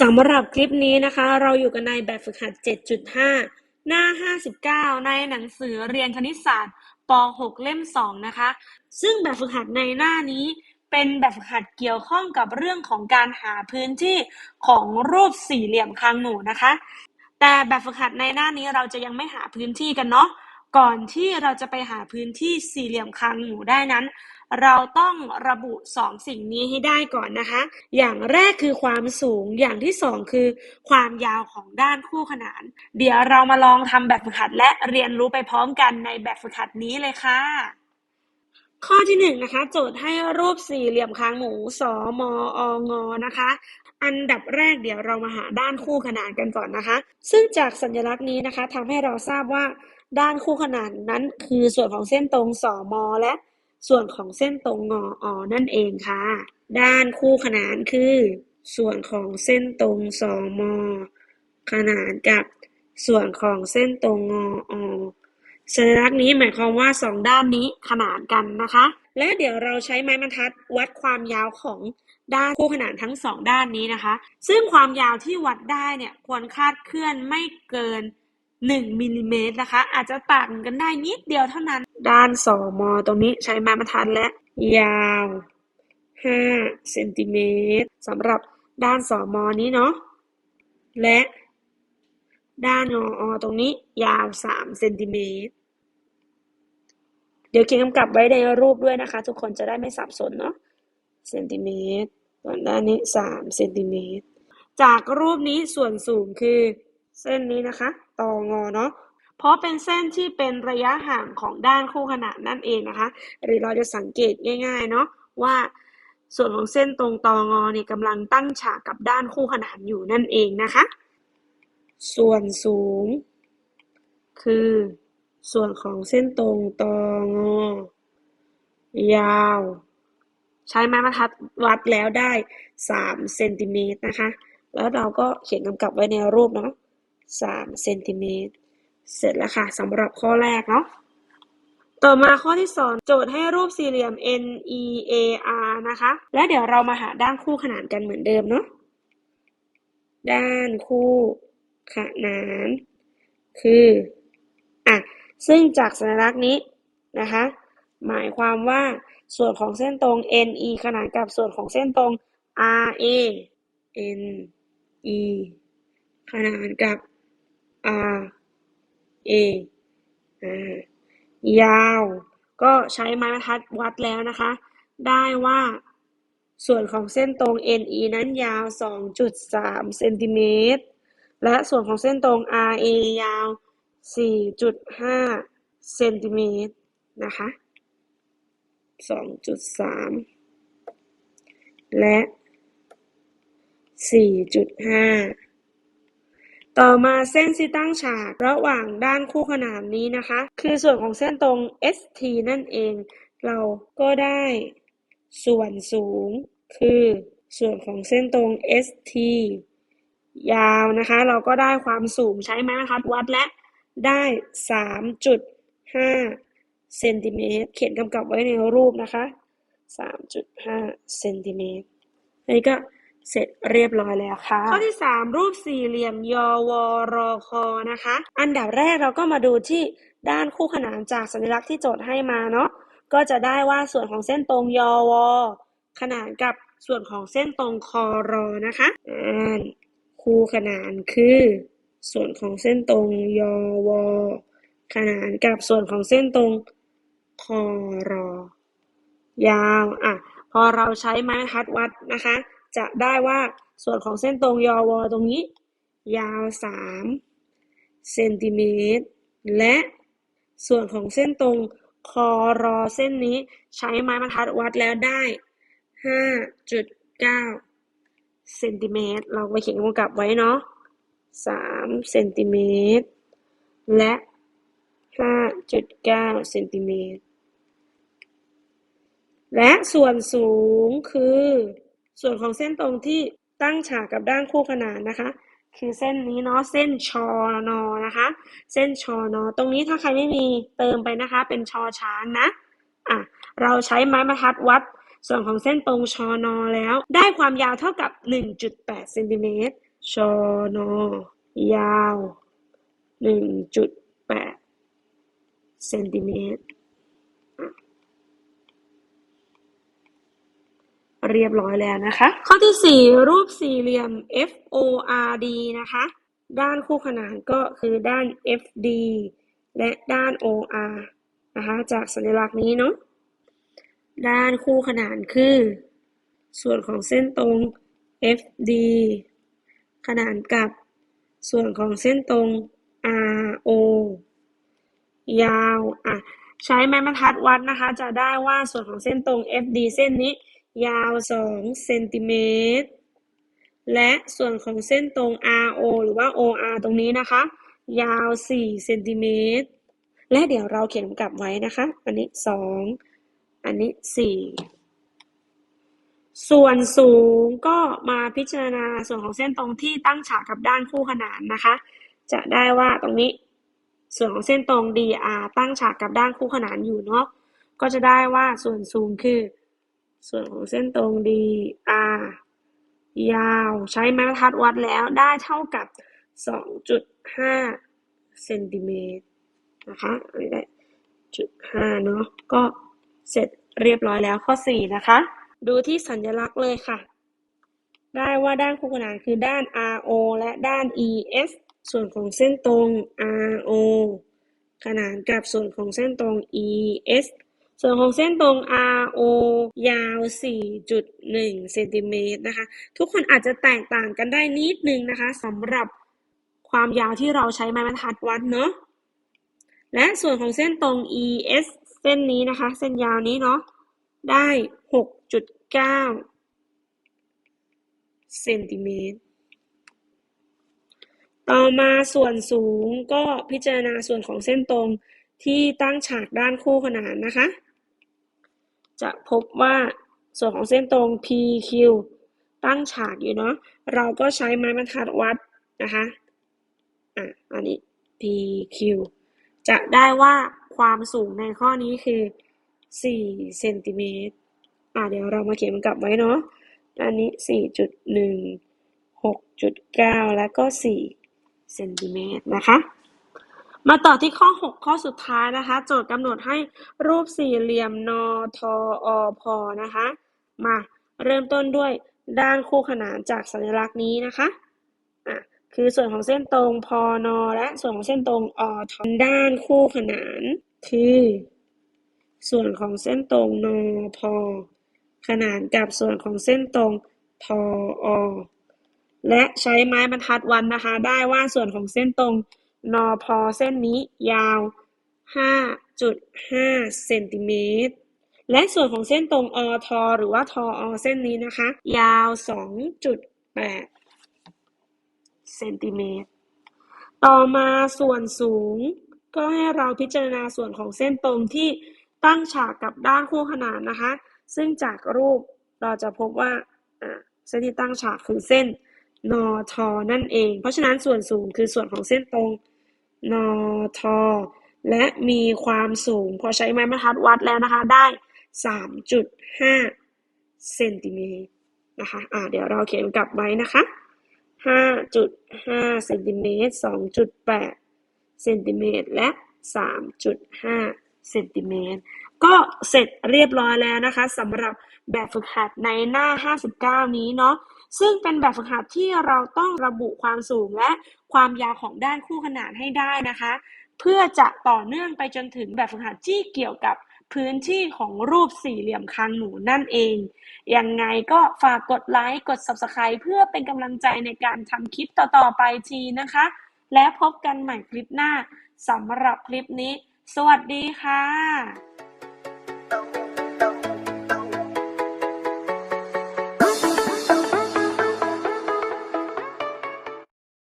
สำหรับคลิปนี้นะคะ เราอยู่กันในแบบฝึกหัด 7.5 หน้า 59 ในหนังสือเรียนคณิตศาสตร์ป .6 เล่ม 2 นะคะ ซึ่งแบบฝึกหัดในหน้านี้ เป็นแบบฝึกหัดเกี่ยวข้องกับเรื่องของการหาพื้นที่ของรูปสี่เหลี่ยมคางหนูนะคะ แต่แบบฝึกหัดในหน้านี้เราจะยังไม่หาพื้นที่กันเนาะก่อนที่เราจะไปหาพื้นที่สี่เหลี่ยมคางหนูได้นั้น เราต้องระบุสองสิ่งนี้ให้ได้ก่อนนะคะ อย่างแรกคือความสูง อย่างที่สองคือ ความยาวของด้านคู่ขนาน เดี๋ยวเรามาลองทำแบบฝึกหัด และเรียนรู้ไปพร้อมกันในแบบฝึกหัดนี้เลยค่ะ ข้อที่หนึ่งนะคะ โจทย์ให้รูปสี่เหลี่ยมคางหมูสมองนะคะ อันดับแรกเดี๋ยวเรามาหาด้านคู่ขนานกันก่อนนะคะ ซึ่งจากสัญลักษณ์นี้นะคะทำให้เราทราบว่าด้านคู่ขนานนั้นคือส่วนของเส้นตรงสมและ ส่วนของเส้นตรงงออนั่นเองค่ะ ด้านคู่ขนานคือ ส่วนของเส้นตรงสองมขนานกับส่วนของเส้นตรงงออสัญลักษณ์นี้หมายความว่าสองด้านนี้ขนานกันนะคะ และเดี๋ยวเราใช้ไม้บรรทัดวัดความยาวของด้านคู่ขนานทั้งสองด้านนี้นะคะ ซึ่งความยาวที่วัดได้เนี่ยควรคาดเคลื่อนไม่เกิน 1มิลลิเมตรนะคะ อาจจะต่างกันได้นิดเดียวเท่านั้น ด้านสอมอตรงนี้ใช้ไม้บรรทัดและยาว5เซนติเมตรสำหรับด้านสอมอนี้เนาะและด้านงออตรงนี้ยาว3เซนติเมตรเดี๋ยวเขียนกำกับไว้ในรูปด้วยนะคะ ทุกคนจะได้ไม่สับสนเนาะเซนติเมตรส่วนด้านนี้3เซนติเมตรจากรูปนี้ส่วนสูงคือ เส้นนี้นะคะตองอเนาะเพราะเป็นเส้นที่เป็นระยะห่างของด้านคู่ขนานนั่นเองนะคะ หรือเราจะสังเกตง่าย ๆ เนาะว่าส่วนของเส้นตรงตองอเนี่ยกำลังตั้งฉากกับด้านคู่ขนานอยู่นั่นเองนะคะ ส่วนสูง คือ ส่วนของเส้นตรงตองอยาว ใช้ไม้บรรทัดวัดแล้วได้3เซนติเมตรนะคะ แล้วเราก็เขียนกำกับไว้ในรูปเนาะ 3เซนติเมตร เสร็จแล้วค่ะสำหรับข้อแรกเนาะ ต่อมาข้อที่สองโจทย์ให้รูปสี่เหลี่ยม NEAR นะคะ และเดี๋ยวเรามาหาด้านคู่ขนานกันเหมือนเดิมเนาะ ด้านคู่ขนาน คืออะซึ่งจากสัญลักษณ์นี้นะคะ หมายความว่าส่วนของเส้นตรง NE ขนานกับส่วนของเส้นตรง RA NE ขนานกับ R A อ่ายาว ก็ใช้ไม้บรรทัดวัดแล้วนะคะ ได้ว่าส่วนของเส้นตรง NE นั้นยาว 2.3 เซนติเมตร และส่วนของเส้นตรง RA ยาว 4.5 เซนติเมตรนะคะ 2.3 และ 4.5 ต่อมาเส้นที่ตั้งฉากระหว่างด้านคู่ขนานนี้นะคะ คือส่วนของเส้นตรง ST นั่นเอง เราก็ได้ ส่วนสูง คือ ส่วนของเส้นตรง ST ยาวนะคะ เราก็ได้ความสูงใช้ไม้บรรทัดวัดและได้ 3.5 เซนติเมตร เขียนกำกับไว้ในรูปนะคะ 3.5 เซนติเมตรอันนี้ก็ เสร็จเรียบร้อยแล้วค่ะ ข้อที่ 3 รูปสี่เหลี่ยมยวรคนะคะ อันดับแรกเราก็มาดูที่ด้านคู่ขนานจากสัญลักษณ์ที่โจทย์ให้มาเนาะก็จะได้ว่าส่วนของเส้นตรงยวขนานกับส่วนของเส้นตรงคอรอนะคะอ่าคู่ขนานคือ ส่วนของเส้นตรงยวขนานกับส่วนของเส้นตรงคอรอยาวอะพอเราใช้ไม้บรรทัดวัดนะคะ จะได้ว่าส่วนของเส้นตรงยอวตรงนี้ ยาว 3 เซนติเมตร และส่วนของเส้นตรงคอรอเส้นนี้ใช้ไม้บรรทัดวัดแล้วได้ 5.9 เซนติเมตร เราไปเขียนกำกับไว้เนาะ 3 เซนติเมตร และ 5.9 เซนติเมตร และส่วนสูงคือ ส่วนของเส้นตรงที่ตั้งฉากกับด้านคู่ขนานนะคะ คือเส้นนี้เนาะเส้นชอนอนะคะ เส้นชอนอตรงนี้ถ้าใครไม่มีเติมไปนะคะ เป็นชอช้างนะอะเราใช้ไม้บรรทัดวัด ส่วนของเส้นตรงชอนอแล้ว ได้ความยาวเท่ากับ 1.8เซนติเมตรชอนอยาว 1.8เซนติเมตร เรียบร้อยแล้วนะคะ ข้อที่ 4 รูปสี่เหลี่ยม FORD นะคะ ด้านคู่ขนานก็คือด้าน FD และด้าน OR นะคะจากสัญลักษณ์นี้เนาะด้านคู่ขนานคือ ส่วนของเส้นตรง FD ขนานกับส่วนของเส้นตรง RO ยาวอะใช้ไม้บรรทัดวัดนะคะ จะได้ว่าส่วนของเส้นตรง FD เส้นนี้ ยาว 2 เซนติเมตร และส่วนของเส้นตรง RO หรือว่า OR ตรงนี้นะคะ ยาว 4 เซนติเมตร และเดี๋ยวเราเขียนกลับไว้นะคะ อันนี้ 2 อันนี้ 4 ส่วนสูงก็มาพิจารณาส่วนของเส้นตรงที่ตั้งฉากกับด้านคู่ขนานนะคะ จะได้ว่าตรงนี้ส่วนของเส้นตรง DR ตั้งฉากกับด้านคู่ขนานอยู่เนาะ ก็จะได้ว่าส่วนสูงคือ ส่วนของเส้นตรง DR ยาวใช้ไม้บรรทัดวัดแล้วได้เท่ากับ 2.5เซนติเมตรนะคะอันนี้ได้จุดห้าเนาะก็เสร็จเรียบร้อยแล้วข้อ 4 นะคะ ดูที่สัญลักษณ์เลยค่ะ ได้ว่าด้านคู่ขนานคือด้าน RO และด้าน ES ส่วนของเส้นตรง RO ขนานกับส่วนของเส้นตรง ES ส่วนของเส้นตรง RO ยาว 4.1เซนติเมตรนะคะ ทุกคนอาจจะแตกต่างกันได้นิดนึงนะคะสำหรับความยาวที่เราใช้ไม้บรรทัดวัดเนาะ และส่วนของเส้นตรง ES เส้นนี้นะคะ เส้นยาวนี้เนาะ ได้ 6.9เซนติเมตรต่อมาส่วนสูงก็พิจารณาส่วนของเส้นตรง ที่ตั้งฉากด้านคู่ขนานนะคะ จะพบว่าส่วนของเส้นตรง PQ ตั้งฉากอยู่เนาะเราก็ใช้ไม้บรรทัดวัดนะคะอะอันนี้ PQ จะได้ว่าความสูงในข้อนี้คือ4เซนติเมตรอะเดี๋ยวเรามาเขียนกลับไว้เนาะอันนี้ 4.1 6.9 แล้วก็ 4 เซนติเมตรนะคะ มาต่อที่ข้อ 6 ข้อสุดท้ายนะคะ โจทย์กำหนดให้รูปสี่เหลี่ยมนทอพนะคะ มาเริ่มต้นด้วยด้านคู่ขนานจากสัญลักษณ์นี้นะคะอะคือส่วนของเส้นตรงพนและส่วนของเส้นตรงอทด้านคู่ขนาน คือ ส่วนของเส้นตรงนพขนานกับส่วนของเส้นตรงทอและใช้ไม้บรรทัดวันนะคะ ได้ว่าส่วนของเส้นตรง นอพเส้นนี้ยาว 5.5 เซนติเมตร และส่วนของเส้นตรงอทหรือว่าทอเส้นนี้นะคะ ยาว 2.8 เซนติเมตร ต่อมาส่วนสูง ก็ให้เราพิจารณาส่วนของเส้นตรงที่ตั้งฉากกับด้านคู่ขนานนะคะ ซึ่งจากรูปเราจะพบว่าเส้นที่ตั้งฉากคือเส้นนอทนั่นเอง เพราะฉะนั้นส่วนสูงคือส่วนของเส้นตรง นท และมีความสูง พอใช้ไม้บรรทัดวัดแล้วนะคะ ได้ 3.5 เซนติเมตรนะคะ อ่า เดี๋ยวเราเขียนกลับไว้นะคะ 5.5 เซนติเมตร 2.8 เซนติเมตร และ 3.5 เซนติเมตร ก็เสร็จเรียบร้อยแล้วนะคะสำหรับ แบบฝึกหัดในหน้า 59 นี้เนาะซึ่งเป็นแบบฝึกหัดที่เราต้องระบุความสูงและความยาวของด้านคู่ขนานให้ได้นะคะ เพื่อจะต่อเนื่องไปจนถึงแบบฝึกหัดที่เกี่ยวกับพื้นที่ของรูปสี่เหลี่ยมคางหนูนั่นเอง ยังไงก็ฝากกดไลค์ กด Subscribe เพื่อเป็นกำลังใจในการทำคลิปต่อ ๆ ไปทีนะคะ และพบกันใหม่คลิปหน้าสำหรับคลิปนี้ สวัสดีค่ะ